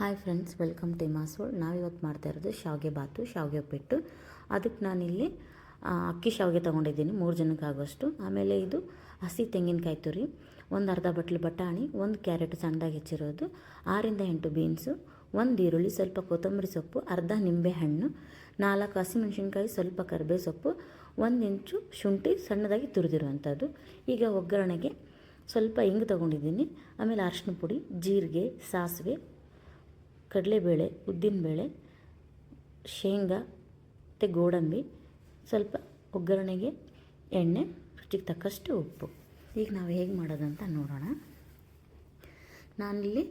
Hi friends welcome to ಮಾಸೋಳ್ ನಾವಿವತ್ತು ಮಾಡ್ತಾ ಇರೋದು ಶಾವಿಗೆ ಬಾತು, ಶಾವಿಗೆ ಉಪ್ಪಿಟ್ಟು. ಅದಕ್ಕೆ ನಾನಿಲ್ಲಿ ಅಕ್ಕಿ ಶಾವಿಗೆ ತೊಗೊಂಡಿದ್ದೀನಿ, ಮೂರು ಜನಕ್ಕೆ ಆಗೋಷ್ಟು. ಆಮೇಲೆ ಇದು ಹಸಿ ತೆಂಗಿನಕಾಯಿ ತುರಿ, ಒಂದು ಅರ್ಧ ಬಟ್ಲು ಬಟಾಣಿ, ಒಂದು ಕ್ಯಾರೆಟ್ ಸಣ್ಣದಾಗಿ ಹೆಚ್ಚಿರೋದು, ಆರಿಂದ ಎಂಟು ಬೀನ್ಸು ಒಂದು ಈರುಳ್ಳಿ, ಸ್ವಲ್ಪ ಕೊತ್ತಂಬರಿ ಸೊಪ್ಪು, ಅರ್ಧ ನಿಂಬೆ ಹಣ್ಣು ನಾಲ್ಕು ಹಸಿಮೆಣಸಿನ್ಕಾಯಿ, ಸ್ವಲ್ಪ ಕರಿಬೇವು ಸೊಪ್ಪು ಒಂದು ಇಂಚು ಶುಂಠಿ ಸಣ್ಣದಾಗಿ ತುರಿದಿರುವಂಥದ್ದು ಈಗ ಒಗ್ಗರಣೆಗೆ ಸ್ವಲ್ಪ ಹಿಂಗೆ ತೊಗೊಂಡಿದ್ದೀನಿ. ಆಮೇಲೆ ಅರಶಿನ ಪುಡಿ, ಜೀರಿಗೆ, ಸಾಸಿವೆ ಕಡಲೆಬೇಳೆ, ಉದ್ದಿನಬೇಳೆ, ಶೇಂಗಾ ಮತ್ತು ಗೋಡಂಬಿ, ಸ್ವಲ್ಪ ಒಗ್ಗರಣೆಗೆ ಎಣ್ಣೆ, ರುಚಿಗೆ ತಕ್ಕಷ್ಟು ಉಪ್ಪು. ಈಗ ನಾವು ಹೇಗೆ ಮಾಡೋದಂತ ನೋಡೋಣ. ನಾನಿಲ್ಲಿ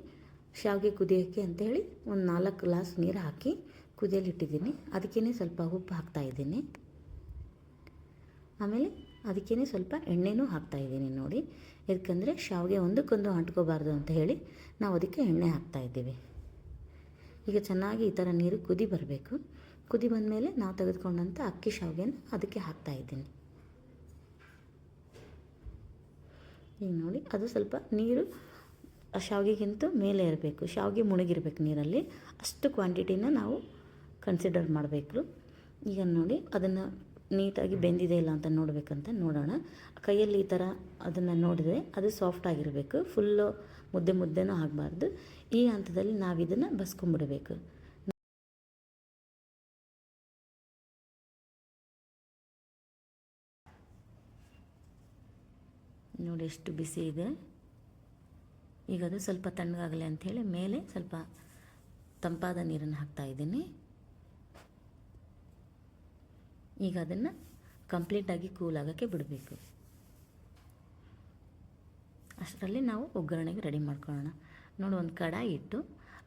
ಶಾವಿಗೆ ಕುದಿಯೋಕ್ಕೆ ಅಂತೇಳಿ ಒಂದು ನಾಲ್ಕು ಗ್ಲಾಸ್ ನೀರು ಹಾಕಿ ಕುದಿಯಲು ಇಟ್ಟಿದ್ದೀನಿ. ಅದಕ್ಕೇ ಸ್ವಲ್ಪ ಉಪ್ಪು ಹಾಕ್ತಾಯಿದ್ದೀನಿ ಆಮೇಲೆ ಅದಕ್ಕೇ ಸ್ವಲ್ಪ ಎಣ್ಣೆನೂ ಹಾಕ್ತಾಯಿದ್ದೀನಿ ನೋಡಿ. ಯಾಕಂದರೆ ಶಾವಿಗೆ ಒಂದಕ್ಕೊಂದು ಅಂಟ್ಕೋಬಾರ್ದು ಅಂತ ಹೇಳಿ ನಾವು ಅದಕ್ಕೆ ಎಣ್ಣೆ ಹಾಕ್ತಾಯಿದ್ದೀವಿ ಈಗ ಚೆನ್ನಾಗಿ ಈ ಥರ ನೀರು ಕುದಿ ಬರಬೇಕು. ಕುದಿ ಬಂದಮೇಲೆ ನಾವು ತೆಗೆದುಕೊಂಡಂಥ ಅಕ್ಕಿ ಶಾವಿಗೆನ ಅದಕ್ಕೆ ಹಾಕ್ತಾಯಿದ್ದೀನಿ ಈಗ ನೋಡಿ, ಅದು ಸ್ವಲ್ಪ ನೀರು ಶಾವಿಗೆಗಿಂತ ಮೇಲೆ ಇರಬೇಕು ಶಾವಿಗೆ ಮುಳುಗಿರ್ಬೇಕು ನೀರಲ್ಲಿ. ಅಷ್ಟು ಕ್ವಾಂಟಿಟಿನ ನಾವು ಕನ್ಸಿಡರ್ ಮಾಡಬೇಕು. ಈಗ ನೋಡಿ, ಅದನ್ನು ನೀಟಾಗಿ ಬೆಂದಿದೆ ಇಲ್ಲ ಅಂತ ನೋಡಬೇಕಂತ ನೋಡೋಣ. ಕೈಯಲ್ಲಿ ಈ ಥರ ಅದನ್ನು ನೋಡಿದರೆ ಅದು ಸಾಫ್ಟ್ ಆಗಿರಬೇಕು. ಫುಲ್ಲು ಮುದ್ದೆ ಮುದ್ದೆನೂ ಆಗಬಾರ್ದು. ಈ ಹಂತದಲ್ಲಿ ನಾವು ಇದನ್ನು ಬಸ್ಕೊಂಬಿಡಬೇಕು ನೋಡಿ ಎಷ್ಟು ಬಿಸಿ ಇದೆ. ಈಗ ಅದು ಸ್ವಲ್ಪ ತಣ್ಣಗಾಗಲಿ ಅಂಥೇಳಿ ಮೇಲೆ ಸ್ವಲ್ಪ ತಂಪಾದ ನೀರನ್ನು ಹಾಕ್ತಾ ಇದ್ದೀನಿ. ಈಗ ಅದನ್ನು ಕಂಪ್ಲೀಟಾಗಿ ಕೂಲ್ ಆಗೋಕ್ಕೆ ಬಿಡಬೇಕು. ಅಷ್ಟರಲ್ಲಿ ನಾವು ಒಗ್ಗರಣೆಗೆ ರೆಡಿ ಮಾಡ್ಕೊಳ್ಳೋಣ. ನೋಡಿ, ಒಂದು ಕಡಾಯಿ ಇಟ್ಟು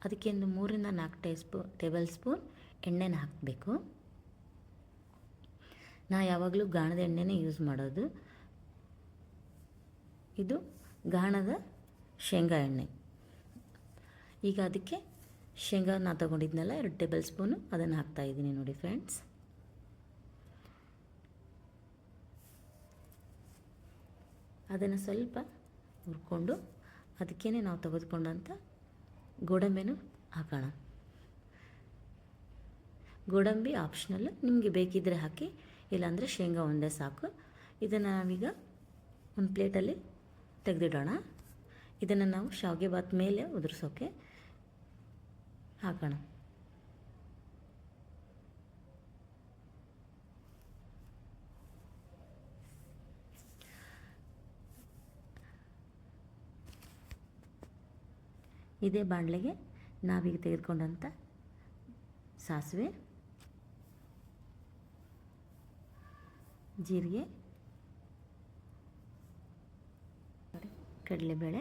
ಅದಕ್ಕೆ ಒಂದು ಮೂರಿಂದ ನಾಲ್ಕು ಟೇ ಸ್ಪೂ, ಟೇಬಲ್ ಸ್ಪೂನ್ ಎಣ್ಣೆನ ಹಾಕಬೇಕು. ನಾ ಯಾವಾಗಲೂ ಗಾಣದ ಎಣ್ಣೆನೇ ಯೂಸ್ ಮಾಡೋದು. ಇದು ಗಾಣದ ಶೇಂಗಾ ಎಣ್ಣೆ. ಈಗ ಅದಕ್ಕೆ ಶೇಂಗಾ ನಾ ತೊಗೊಂಡಿದ್ನಲ್ಲ, ಎರಡು ಟೇಬಲ್ ಸ್ಪೂನು ಅದನ್ನು ಹಾಕ್ತಾ ಇದ್ದೀನಿ ನೋಡಿ ಫ್ರೆಂಡ್ಸ್. ಅದನ್ನು ಸ್ವಲ್ಪ ಹುರ್ಕೊಂಡು ಅದಕ್ಕೇ ನಾವು ತೆಗೆದುಕೊಂಡಂಥ ಗೋಡಂಬಿನೂ ಹಾಕೋಣ. ಗೋಡಂಬಿ ಆಪ್ಷನಲ್ ನಿಮಗೆ ಬೇಕಿದ್ದರೆ ಹಾಕಿ, ಇಲ್ಲಾಂದರೆ ಶೇಂಗಾ ಒಂದೇ ಸಾಕು. ಇದನ್ನು ನಾವೀಗ ಒಂದು ಪ್ಲೇಟಲ್ಲಿ ತೆಗೆದಿಡೋಣ. ಇದನ್ನು ನಾವು ಶಾವಿಗೆ ಬಾತ್ ಮೇಲೆ ಉದುರಿಸೋಕೆ ಹಾಕೋಣ. ಇದೇ ಬಾಣಲೆಗೆ ನಾವೀಗ ತೆಗೆದುಕೊಂಡಂಥ ಸಾಸಿವೆ, ಜೀರಿಗೆ, ಕಡಲೆಬೇಳೆ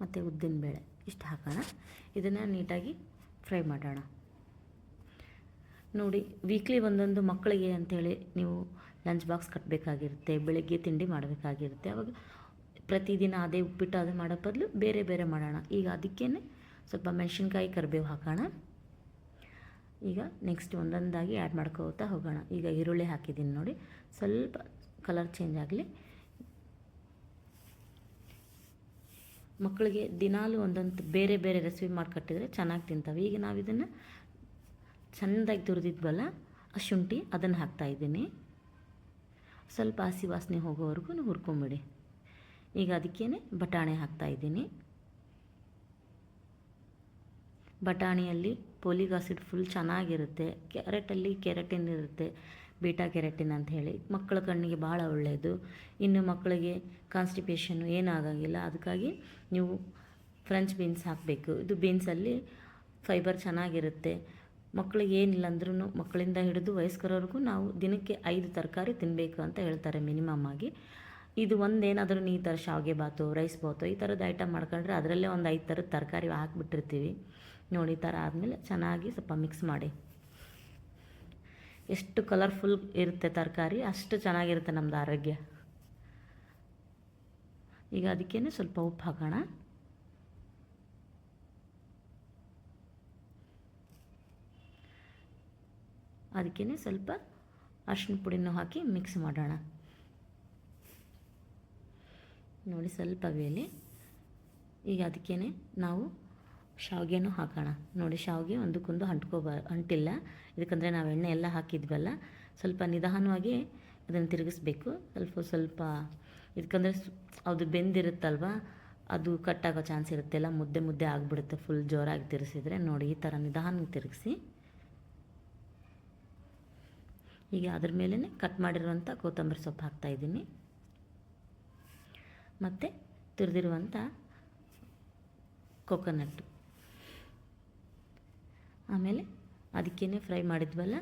ಮತ್ತು ಉದ್ದಿನಬೇಳೆ ಇಷ್ಟು ಹಾಕೋಣ. ಇದನ್ನು ನೀಟಾಗಿ ಫ್ರೈ ಮಾಡೋಣ. ನೋಡಿ ವೀಕ್ಲಿ ಒಂದೊಂದು ಮಕ್ಕಳಿಗೆ ಅಂಥೇಳಿ ನೀವು ಲಂಚ್ ಬಾಕ್ಸ್ ಕಟ್ಟಬೇಕಾಗಿರುತ್ತೆ ಬೆಳಗ್ಗೆ ತಿಂಡಿ ಮಾಡಬೇಕಾಗಿರುತ್ತೆ. ಅವಾಗ ಪ್ರತಿದಿನ ಅದೇ ಉಪ್ಪಿಟ್ಟು ಅದು ಮಾಡೋ ಬದಲು ಬೇರೆ ಬೇರೆ ಮಾಡೋಣ. ಈಗ ಅದಕ್ಕೇ ಸ್ವಲ್ಪ ಮೆಣಸಿನ್ಕಾಯಿ ಕರಿಬೇವು ಹಾಕೋಣ. ಈಗ ನೆಕ್ಸ್ಟ್ ಒಂದೊಂದಾಗಿ ಆ್ಯಡ್ ಮಾಡ್ಕೋತಾ ಹೋಗೋಣ. ಈಗ ಈರುಳ್ಳಿ ಹಾಕಿದ್ದೀನಿ ನೋಡಿ. ಸ್ವಲ್ಪ ಕಲರ್ ಚೇಂಜ್ ಆಗಲಿ. ಮಕ್ಕಳಿಗೆ ದಿನಾಲೂ ಒಂದೊಂದು ಬೇರೆ ಬೇರೆ ರೆಸಿಪಿ ಮಾಡಿಕೊಟ್ಟಿದ್ರೆ ಚೆನ್ನಾಗಿ ತಿಂತಾವೆ. ಈಗ ನಾವು ಇದನ್ನು ಚೆಂದಾಗಿ ತುರಿದಿದ್ವಲ್ಲ, ಆ ಶುಂಠಿ ಅದನ್ನು ಹಾಕ್ತಾಯಿದ್ದೀನಿ ಸ್ವಲ್ಪ ಹಸಿ ವಾಸನೆ ಹೋಗೋವರೆಗೂ ಹುರ್ಕೊಂಬಿಡಿ. ಈಗ ಅದಕ್ಕೇ ಬಟಾಣಿ ಹಾಕ್ತಾಯಿದ್ದೀನಿ ಬಟಾಣಿಯಲ್ಲಿ ಪೋಲಿಕ್ ಆಸಿಡ್ ಫುಲ್ ಚೆನ್ನಾಗಿರುತ್ತೆ. ಕ್ಯಾರೆಟಲ್ಲಿ ಕೆರೆಟಿನ್ ಇರುತ್ತೆ, ಬೀಟಾ ಕೆರೆಟಿನ್ ಅಂತ ಹೇಳಿ. ಮಕ್ಕಳ ಕಣ್ಣಿಗೆ ಭಾಳ ಒಳ್ಳೆಯದು. ಇನ್ನು ಮಕ್ಕಳಿಗೆ ಕಾನ್ಸ್ಟಿಪೇಷನ್ನು ಏನಾಗಂಗಿಲ್ಲ. ಅದಕ್ಕಾಗಿ ನೀವು ಫ್ರೆಂಚ್ ಬೀನ್ಸ್ ಹಾಕಬೇಕು. ಇದು ಬೀನ್ಸಲ್ಲಿ ಫೈಬರ್ ಚೆನ್ನಾಗಿರುತ್ತೆ. ಮಕ್ಕಳಿಗೆ ಏನಿಲ್ಲ ಅಂದ್ರೂ ಮಕ್ಕಳಿಂದ ಹಿಡಿದು ವಯಸ್ಕರವರೆಗೂ ನಾವು ದಿನಕ್ಕೆ ಐದು ತರಕಾರಿ ತಿನ್ನಬೇಕು ಅಂತ ಹೇಳ್ತಾರೆ ಮಿನಿಮಮ್ ಆಗಿ. ಇದು ಒಂದೇನಾದರೂ ನೀ ಥರ ಶಾವಿಗೆ ಬಾತು ರೈಸ್ ಬಾತು, ಈ ಥರದ್ದು ಐಟಮ್ ಮಾಡ್ಕೊಂಡ್ರೆ ಅದರಲ್ಲೇ ಒಂದು ಐದು ಥರದ ತರಕಾರಿ ಹಾಕ್ಬಿಟ್ಟಿರ್ತೀವಿ. ನೋಡಿ, ಈ ಥರ ಆದಮೇಲೆ ಚೆನ್ನಾಗಿ ಸ್ವಲ್ಪ ಮಿಕ್ಸ್ ಮಾಡಿ. ಎಷ್ಟು ಕಲರ್ಫುಲ್ ಇರುತ್ತೆ ತರಕಾರಿ, ಅಷ್ಟು ಚೆನ್ನಾಗಿರುತ್ತೆ ನಮ್ಮದು ಆರೋಗ್ಯ. ಈಗ ಅದಕ್ಕೇ ಸ್ವಲ್ಪ ಉಪ್ಪು ಹಾಕೋಣ. ಅದಕ್ಕೇ ಸ್ವಲ್ಪ ಅರಿಶಿನ ಪುಡಿನೂ ಹಾಕಿ ಮಿಕ್ಸ್ ಮಾಡೋಣ. ನೋಡಿ ಸ್ವಲ್ಪ ಬೇಲಿ ಈಗ ಅದಕ್ಕೇ ನಾವು ಶಾವಿಗೆನೂ ಹಾಕೋಣ. ನೋಡಿ ಶಾವಿಗೆ ಒಂದಕ್ಕೊಂದು ಅಂಟ್ಕೋಬ ಅಂಟಿಲ್ಲ. ಇದಕ್ಕಂದರೆ ನಾವು ಎಣ್ಣೆ ಎಲ್ಲ ಹಾಕಿದ್ವಲ್ಲ, ಸ್ವಲ್ಪ ನಿಧಾನವಾಗಿ ಅದನ್ನು ತಿರುಗಿಸ್ಬೇಕು. ಸ್ವಲ್ಪ ಸ್ವಲ್ಪ ಇದಕ್ಕಂದರೆ ಅದು ಬೆಂದಿರುತ್ತಲ್ವ, ಅದು ಕಟ್ಟಾಗೋ ಚಾನ್ಸ್ ಇರುತ್ತೆ. ಎಲ್ಲ ಮುದ್ದೆ ಮುದ್ದೆ ಆಗಿಬಿಡುತ್ತೆ ಫುಲ್ ಜೋರಾಗಿ ತಿರುಗಿಸಿದರೆ. ನೋಡಿ ಈ ಥರ ನಿಧಾನಕ್ಕೆ ತಿರುಗಿಸಿ. ಈಗ ಅದ್ರ ಮೇಲೇ ಕಟ್ ಮಾಡಿರುವಂಥ ಕೊತ್ತಂಬರಿ ಸೊಪ್ಪು ಹಾಕ್ತಾಯಿದ್ದೀನಿ ಮತ್ತು ತುರಿದಿರುವಂಥ ಕೊಕೊನಟ್ಟು ಆಮೇಲೆ ಅದಕ್ಕೇ ಫ್ರೈ ಮಾಡಿದ್ವಲ್ಲ,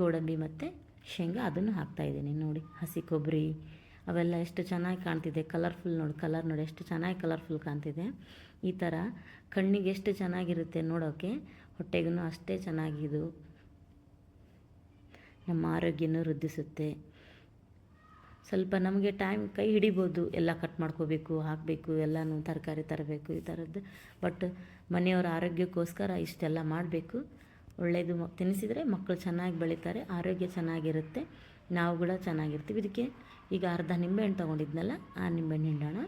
ಗೋಡಂಬಿ ಮತ್ತು ಶೇಂಗಾ, ಅದನ್ನು ಹಾಕ್ತಾಯಿದ್ದೀನಿ ನೋಡಿ, ಹಸಿ ಕೊಬ್ಬರಿ, ಅವೆಲ್ಲ ಎಷ್ಟು ಚೆನ್ನಾಗಿ ಕಾಣ್ತಿದೆ. ಕಲರ್ಫುಲ್ ನೋಡಿ ಕಲರ್ ನೋಡಿ, ಎಷ್ಟು ಚೆನ್ನಾಗಿ ಕಲರ್ಫುಲ್ ಕಾಣ್ತಿದೆ. ಈ ಥರ ಕಣ್ಣಿಗೆ ಎಷ್ಟು ಚೆನ್ನಾಗಿರುತ್ತೆ ನೋಡೋಕ್ಕೆ ಹೊಟ್ಟೆಗೂ ಅಷ್ಟೇ ಚೆನ್ನಾಗಿದು, ನಮ್ಮ ಆರೋಗ್ಯನೂ ವೃದ್ಧಿಸುತ್ತೆ. ಸ್ವಲ್ಪ ನಮಗೆ ಟೈಮ್ ಕೈ ಹಿಡಿಬೋದು, ಎಲ್ಲ ಕಟ್ ಮಾಡ್ಕೋಬೇಕು, ಹಾಕಬೇಕು, ಎಲ್ಲನೂ ತರಕಾರಿ ತರಬೇಕು, ಈ ಥರದ್ದು ಬಟ್ ಮನೆಯವರ ಆರೋಗ್ಯಕ್ಕೋಸ್ಕರ ಇಷ್ಟೆಲ್ಲ ಮಾಡಬೇಕು. ಒಳ್ಳೆಯದು ತಿನ್ನಿಸಿದರೆ ಮಕ್ಕಳು ಚೆನ್ನಾಗಿ ಬೆಳೀತಾರೆ, ಆರೋಗ್ಯ ಚೆನ್ನಾಗಿರುತ್ತೆ, ನಾವು ಕೂಡ ಚೆನ್ನಾಗಿರ್ತೀವಿ. ಇದಕ್ಕೆ ಈಗ ಅರ್ಧ ನಿಂಬೆಹಣ್ಣು ತೊಗೊಂಡಿದ್ನಲ್ಲ, ಆ ನಿಂಬೆಹಣ್ಣು ಹಿಂಡೋಣ.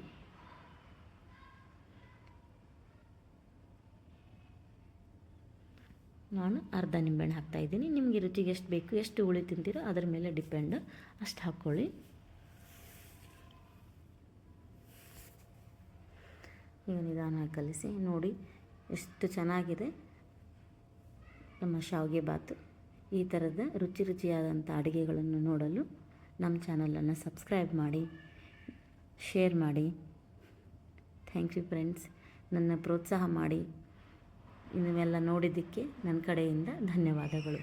ನಾನು ಅರ್ಧ ನಿಂಬೆಹಣ್ಣು ಹಾಕ್ತಾಯಿದ್ದೀನಿ ನಿಮಗೆ ರುಚಿಗೆ ಎಷ್ಟು ಬೇಕು, ಎಷ್ಟು ಹುಳಿ ತಿಂತೀರೋ ಅದ್ರ ಮೇಲೆ ಡಿಪೆಂಡ್ ಅಷ್ಟು ಹಾಕ್ಕೊಳ್ಳಿ. ಈಗ ನಿಧಾನವಾಗಿ ಕಲಿಸಿ ನೋಡಿ ಎಷ್ಟು ಚೆನ್ನಾಗಿದೆ ನಮ್ಮ ಶಾವಿಗೆ ಬಾತು. ಈ ಥರದ ರುಚಿ ರುಚಿಯಾದಂಥ ಅಡುಗೆಗಳನ್ನು ನೋಡಲು ನಮ್ಮ ಚಾನಲನ್ನು ಸಬ್ಸ್ಕ್ರೈಬ್ ಮಾಡಿ, ಶೇರ್ ಮಾಡಿ. Thank you friends. ನನ್ನ ಪ್ರೋತ್ಸಾಹ ಮಾಡಿ. ಇನ್ನೆಲ್ಲ ನೋಡಿದ್ದಕ್ಕೆ ನನ್ನ ಕಡೆಯಿಂದ ಧನ್ಯವಾದಗಳು.